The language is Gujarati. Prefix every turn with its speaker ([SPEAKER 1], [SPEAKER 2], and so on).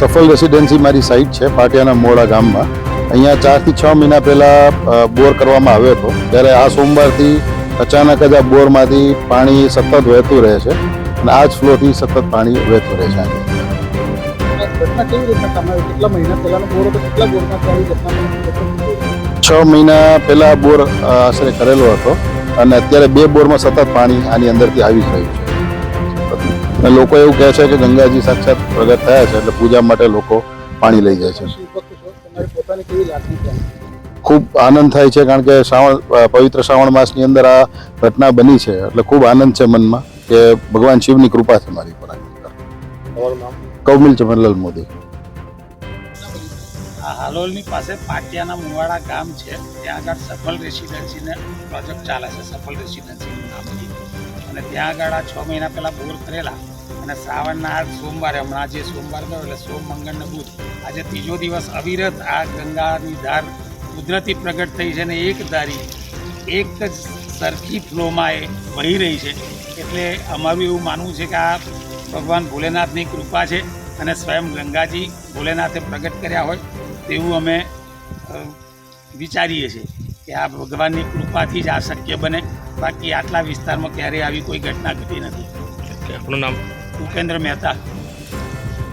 [SPEAKER 1] સફલ રેસિડેન્સી મારી સાઇટ છે, પાટિયાના મોડા ગામમાં. અહીંયા ચારથી છ મહિના પહેલાં બોર કરવામાં આવ્યો હતો. ત્યારે આ સોમવારથી અચાનક જ આ બોરમાંથી પાણી સતત વહેતું રહે છે અને આ જ ફ્લોથી સતત પાણી વહેતું રહે છે છ મહિના પહેલાં બોર આશરે કરેલો હતો અને અત્યારે બે બોરમાં સતત પાણી આની અંદરથી આવી જ રહ્યું છે. અને લોકો એવું કહે છે કે ગંગાજી સાક્ષાત પ્રગટ થયા છે એટલે પૂજા માટે લોકો પાણી લઈ જાય છે. ખૂબ આનંદ થાય છે કારણ કે શ્રાવણ પવિત્ર શ્રાવણ માસની અંદર આ ઘટના બની છે એટલે ખૂબ આનંદ છે મનમાં કે ભગવાન શિવની કૃપા છે મારી પર કૌમિલ ચમનલાલ મોદી.
[SPEAKER 2] હાલોલની પાસે પાટિયાના મુવાડા ગામ છે ત્યાં આગળ સફલ રેસિડેન્સીને પ્રોજેક્ટ ચાલે છે સફલ રેસિડેન્સીનું નામથી અને ત્યાં આગળ આ છ મહિના પહેલાં બોર કરેલા અને શ્રાવણના સોમવારે, હમણાં જે સોમવાર ગયો એટલે સોમ મંગળ ને બુધ. આજે ત્રીજો દિવસ અવિરત આ ગંગાની ધાર કુદરતી પ્રગટ થઈ છે અને એક ધારી, એક જ સરખી ફ્લોમાં એ વહી રહી છે. એટલે અમારું એવું માનવું છે કે આ ભગવાન ભોલેનાથની કૃપા છે અને સ્વયં ગંગાજી ભોલેનાથે પ્રગટ કર્યા હોય તેવું અમે વિચારીએ છીએ કે આ ભગવાનની કૃપાથી જ આ શક્ય બને. બાકી આટલા વિસ્તારમાં ક્યારેય આવી કોઈ ઘટના ઘટી નથી.
[SPEAKER 3] કે આપણું નામ?
[SPEAKER 2] ઉપેન્દ્ર મહેતા.